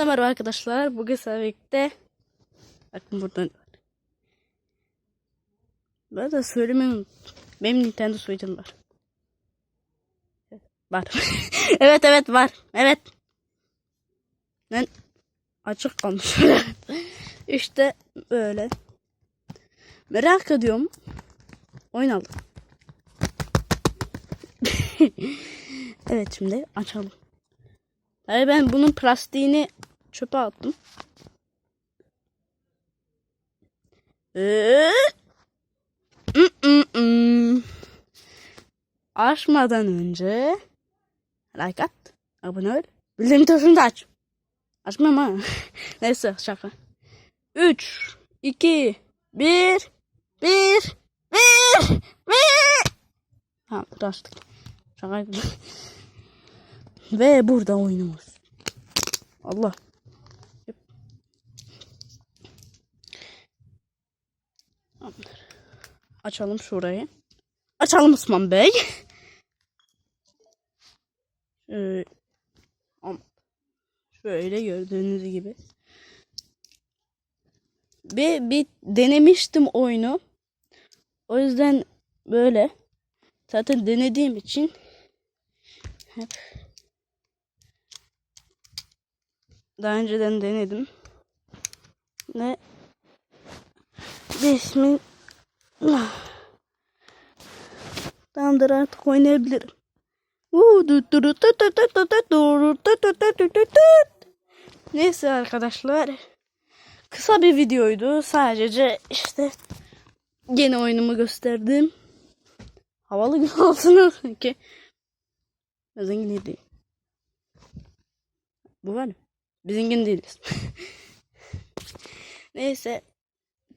Hepinize merhaba arkadaşlar. Bugün sizlerle birlikte bakın buradan ben de söylemeyi unuttum. Benim Nintendo Switch'im var. Var. evet evet var. Evet. Ben açık kalmış. işte böyle. Merak ediyorum. Oyun aldım. evet şimdi açalım. Hayır ben bunun plastiğini çöpe attım. Ee. Açmadan önce like at, abone ol, bildirim tuşunu da aç. Açmam ha. Neyse şaka. 3, 2, 1, 1, 1, 1. Tamam açtık. Şaka. Ve burada oyunumuz. Allah. Tamamdır. Açalım şurayı. Açalım Osman Bey. Am- şöyle gördüğünüz gibi. Bir, bir denemiştim oyunu. O yüzden böyle. Zaten denediğim için hep Daha önceden denedim. Ve Resmin Tamamdır artık oynayabilirim. Neyse arkadaşlar. Kısa bir videoydu. Sadece işte yeni oyunumu gösterdim. Havalı gün olsun ki. Bizimki değil. Bu var mı? Bizimkin değiliz. Neyse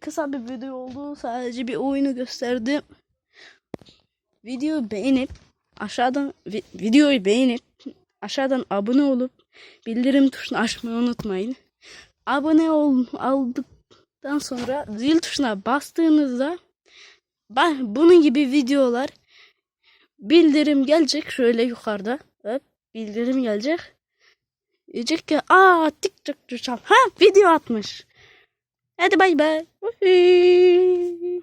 Kısa bir video oldu. Sadece bir oyunu gösterdim. Videoyu beğenip aşağıdan vi- videoyu beğenip aşağıdan abone olup bildirim tuşunu açmayı unutmayın. Abone ol aldıktan sonra zil tuşuna bastığınızda ba- bunun gibi videolar bildirim gelecek şöyle yukarıda. Evet, bildirim gelecek. Diyecek ki aa TikTok düşen. Ha video atmış. Hadi bay bay. coffee.